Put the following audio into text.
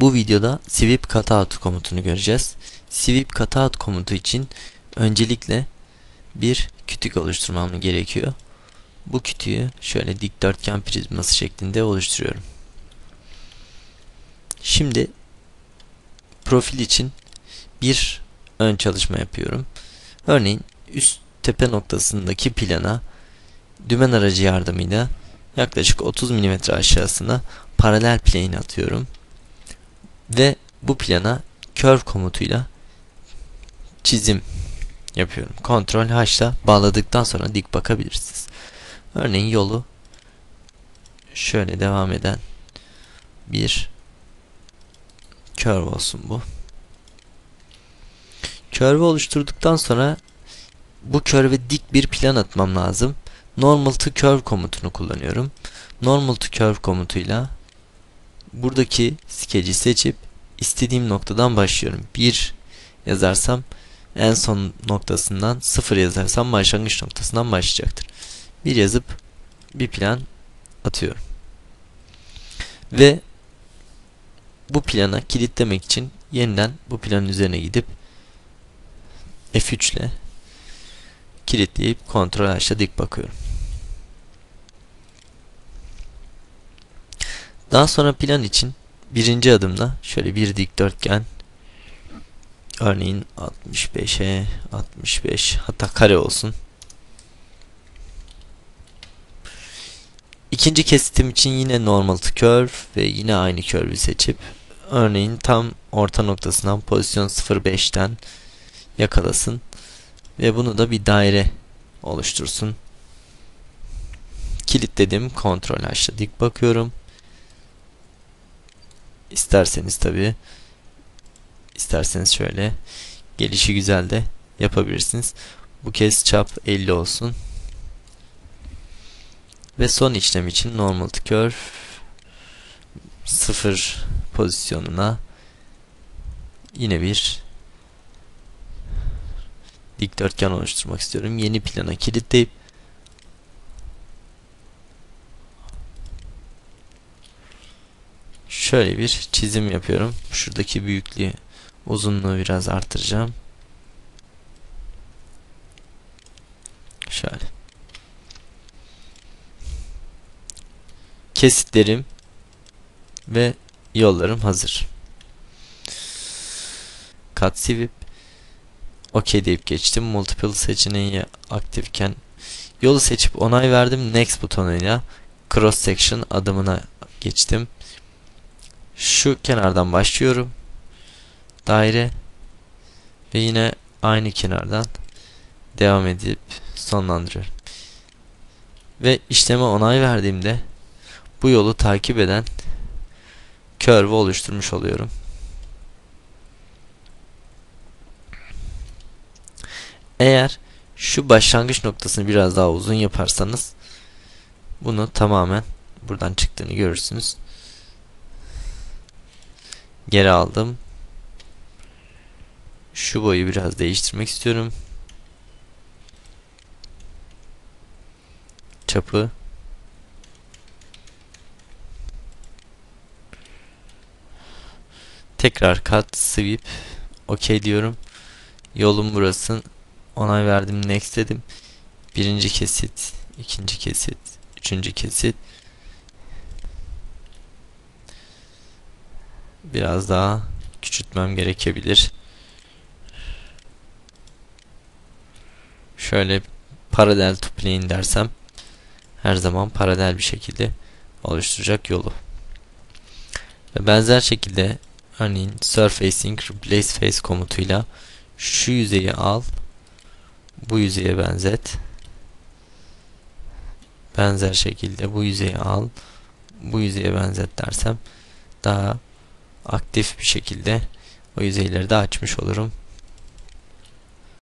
Bu videoda sweep cutout komutunu göreceğiz. Sweep cutout komutu için öncelikle bir kütük oluşturmam gerekiyor. Bu kütüğü şöyle dikdörtgen prizması şeklinde oluşturuyorum. Şimdi profil için bir ön çalışma yapıyorum. Örneğin üst tepe noktasındaki plana dümen aracı yardımıyla yaklaşık 30 mm aşağısına paralel plane atıyorum. Ve bu plana curve komutuyla çizim yapıyorum. Ctrl H'la bağladıktan sonra dik bakabilirsiniz. Örneğin yolu şöyle devam eden bir curve olsun bu. Curve oluşturduktan sonra bu curve'e dik bir plan atmam lazım. Normal to curve komutunu kullanıyorum. Normal to curve komutuyla buradaki skeci seçip istediğim noktadan başlıyorum. 1 yazarsam en son noktasından 0 yazarsam başlangıç noktasından başlayacaktır. Bir yazıp bir plan atıyorum. Ve bu plana kilitlemek için yeniden bu planın üzerine gidip F3 ile kilitleyip kontrol aşağı dik bakıyorum. Daha sonra plan için birinci adımda şöyle bir dikdörtgen örneğin 65'e 65 hatta kare olsun. İkinci kesitim için yine normal curve ve yine aynı curve'i seçip örneğin tam orta noktasından pozisyon 0.5'ten yakalasın ve bunu da bir daire oluştursun. Kilitledim. Kontrol aşağı dik bakıyorum. İsterseniz tabi isterseniz şöyle gelişi güzel de yapabilirsiniz. Bu kez çap 50 olsun. Ve son işlem için normal curve 0 pozisyonuna yine bir dikdörtgen oluşturmak istiyorum. Yeni plana kilitleyip şöyle bir çizim yapıyorum. Şuradaki büyüklüğü, uzunluğu biraz artıracağım. Şöyle. Kesitlerim ve yollarım hazır. Cut sweep OK deyip geçtim. Multiple seçeneği aktifken yolu seçip onay verdim. Next butonuyla cross section adımına geçtim. Şu kenardan başlıyorum. Daire ve yine aynı kenardan devam edip sonlandırıyorum. Ve işleme onay verdiğimde bu yolu takip eden curve oluşturmuş oluyorum. Eğer şu başlangıç noktasını biraz daha uzun yaparsanız bunu tamamen buradan çıktığını görürsünüz. Geri aldım. Şu boyu biraz değiştirmek istiyorum. Çapı Tekrar cut sweep OK diyorum. Yolum burası onay verdim next dedim. Birinci kesit, ikinci kesit, üçüncü kesit. Biraz daha küçültmem gerekebilir. Şöyle paralel to plane dersem her zaman paralel bir şekilde oluşturacak yolu. Ve benzer şekilde örneğin surfacing replace face komutuyla şu yüzeyi al bu yüzeye benzet. Benzer şekilde bu yüzeyi al. Bu yüzeye benzet dersem daha aktif bir şekilde o yüzeyleri de açmış olurum.